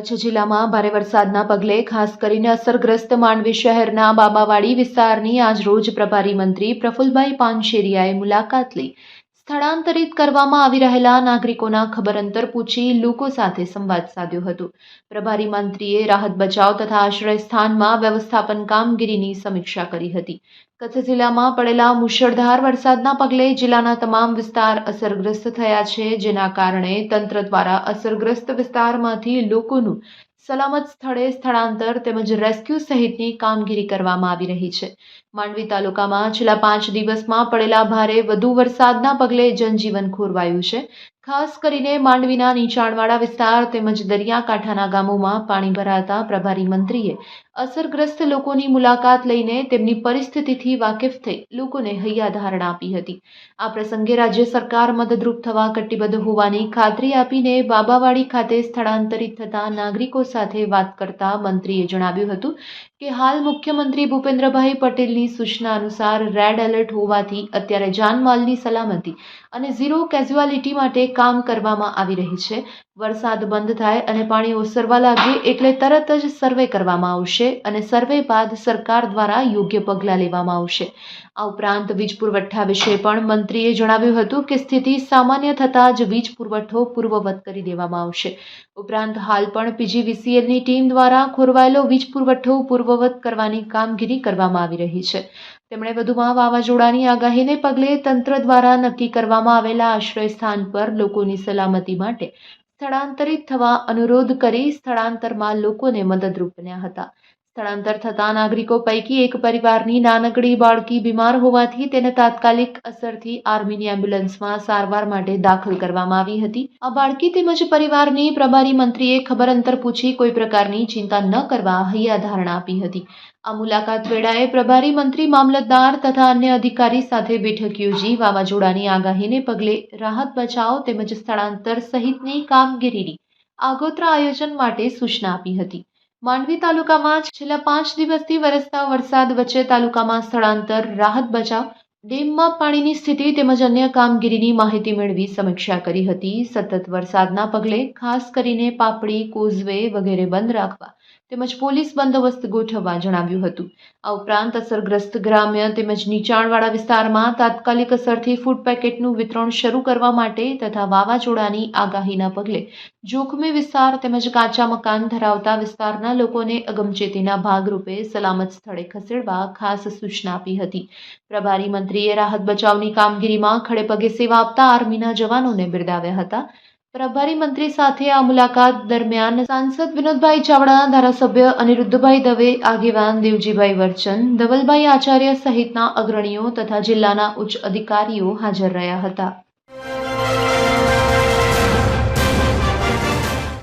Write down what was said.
કચ્છ જિલ્લામાં ભારે વરસાદના પગલે ખાસ કરીને અસરગ્રસ્ત માંડવી શહેરના બાબાવાડી વિસ્તારની આજરોજ પ્રભારી મંત્રી પ્રફુલભાઈ પાનશેરિયાએ મુલાકાત લઈ સ્થળાંતરિત કરવામાં આવી રહેલા નાગરિકોના ખબર અંતર પૂછી લોકો સાથે સંવાદ સાધ્યો હતો. પ્રભારી મંત્રીએ રાહત બચાવ તથા આશ્રય સ્થાનમાં વ્યવસ્થાપન કામગીરીની સમીક્ષા કરી હતી. કચ્છ જિલ્લામાં પડેલા મુશળધાર વરસાદના પગલે જિલ્લાના તમામ વિસ્તાર અસરગ્રસ્ત થયા છે, જેના કારણે તંત્ર દ્વારા અસરગ્રસ્ત વિસ્તારમાંથી લોકોનું સલામત સ્થળે સ્થળાંતર તેમજ રેસ્ક્યુ સહિતની કામગીરી કરવામાં આવી રહી છે. માંડવી તાલુકામાં છેલ્લા પાંચ દિવસમાં પડેલા ભારે વધુ વરસાદના પગલે જનજીવન ખોરવાયું છે. ખાસ કરીને માંડવીના નીચાણવાળા વિસ્તાર તેમજ દરિયાકાંઠાના ગામોમાં પાણી ભરાતા પ્રભારી મંત્રીએ અસરગ્રસ્ત લોકોની મુલાકાત લઈને તેમની પરિસ્થિતિથી વાકેફ થઈ લોકોને હૈયાધારણા આપી હતી. આ પ્રસંગે રાજ્ય સરકાર મદદરૂપ થવા કટિબદ્ધ હોવાની ખાતરી આપીને બાબાવાડી ખાતે સ્થળાંતરિત થતા નાગરિકો સાથે વાત કરતા મંત્રીએ જણાવ્યું હતું કે હાલ મુખ્યમંત્રી ભૂપેન્દ્રભાઈ પટેલની સૂચના અનુસાર રેડ એલર્ટ હોવાથી અત્યારે જાનમાલની સલામતી અને ઝીરો કેઝ્યુઆલિટી માટે કામ કરવામાં આવી રહી છે. વરસાદ બંધ થાય અને પાણી ઓસરવા લાગે એટલે તરત જ સર્વે કરવામાં આવશે અને સર્વે બાદ સરકાર દ્વારા યોગ્ય પગલાં લેવામાં આવશે. આ ઉપરાંત વીજ પુરવઠા વિશે પણ મંત્રીએ જણાવ્યું હતું કે સ્થિતિ સામાન્ય થતાં જ વીજ પુરવઠો પૂર્વવત કરી દેવામાં આવશે. ઉપરાંત હાલ પણ પીજીવીસીએલની ટીમ દ્વારા ખોરવાયેલો વીજ પુરવઠો પૂર્વવત કરવાની કામગીરી કરવામાં આવી રહી છે. તેમણે વધુમાં વાવાઝોડાની આગાહીને પગલે તંત્ર દ્વારા નક્કી કરવામાં આવેલા આશ્રય સ્થાન પર લોકોની સલામતી માટે સ્થળાંતરિત થવા અનુરોધ કરી સ્થળાંતરમાં લોકોને મદદરૂપ બન્યા હતા. સ્થળાંતર થતા નાગરિકો પૈકી એક પરિવારની નાનકડી બાળકી બીમાર હોવાથી તેને તાત્કાલિક અસરથી આર્મીની એમ્બ્યુલન્સમાં સારવાર માટે દાખલ કરવામાં આવી હતી. આ બાળકી તેમજ પરિવારની પ્રભારી મંત્રીએ ખબર અંતર પૂછી કોઈ પ્રકારની ચિંતા ન કરવા હૈયાધારણા આપી હતી. આ મુલાકાત વેળાએ પ્રભારી મંત્રી, મામલતદાર તથા અન્ય અધિકારી સાથે બેઠક યોજી વાવાઝોડાની આગાહીને પગલે રાહત બચાવ તેમજ સ્થળાંતર સહિતની કામગીરીની આગોતરા આયોજન માટે સૂચના આપી હતી. માંડવી તાલુકામાં છેલ્લા પાંચ દિવસથી વરસતા વરસાદ વચ્ચે તાલુકામાં સ્થળાંતર રાહત બચાવ ડેમમાં પાણીની સ્થિતિ તેમજ અન્ય કામગીરીની માહિતી મેળવી સમીક્ષા કરી હતી. સતત વરસાદના પગલે ખાસ કરીને પાપડી, કોઝવે વગેરે બંધ રાખવા તેમજ પોલીસ બંદોબસ્ત ગોઠવવા જણાવ્યું હતું. આ ઉપરાંત અસરગ્રસ્ત ગ્રામ્ય તેમજ નીચાણવાળા વિસ્તારમાં તાત્કાલિક અસરથી ફૂડ પેકેટનું વિતરણ શરૂ કરવા માટે તથા વાવાઝોડાની આગાહીના પગલે જોખમી વિસ્તાર તેમજ કાચા મકાન ધરાવતા વિસ્તારના લોકોને અગમચેતીના ભાગરૂપે સલામત સ્થળે ખસેડવા ખાસ સૂચના આપી હતી. પ્રભારી મંત્રીએ રાહત બચાવની કામગીરીમાં ખડેપગે સેવા આપતા આર્મીના જવાનોને બિરદાવ્યા હતા. પ્રભારી મંત્રી સાથે આ મુલાકાત દરમિયાન સાંસદ વિનોદભાઈ ચાવડા, ધારાસભ્ય અનિરુદ્ધભાઈ દવે, આગેવાન દેવજીભાઈ વર્ચન, ધવલભાઈ આચાર્ય સહિતના અગ્રણીઓ તથા જિલ્લાના ઉચ્ચ અધિકારીઓ હાજર રહ્યા હતા.